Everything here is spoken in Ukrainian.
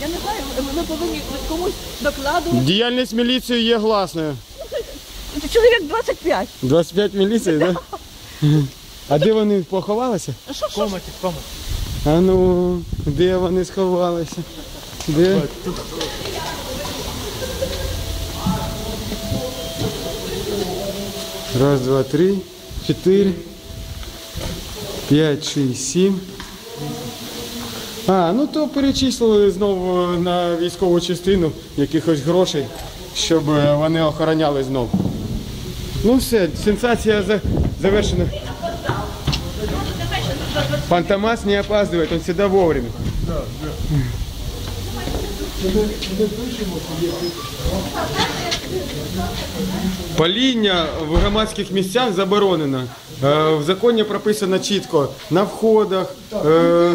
Я не знаю, ми повинні комусь докладувати. Діяльність міліції є гласною. Чоловік 25. 25 міліції, так? А де вони поховалися? Що? комнаті, в комнаті. А ну, де вони сховалися? Де? Раз, два, три, чотири, п'ять, шість, сім. А, ну то перечислили знову на військову частину якихось грошей, щоб е, вони охороняли знову. Ну все, сенсація за- завершена. Фантомас не опаздывает, он всегда вовремя. Паління в громадських місцях заборонено. Е, В законі прописано чітко на входах. е,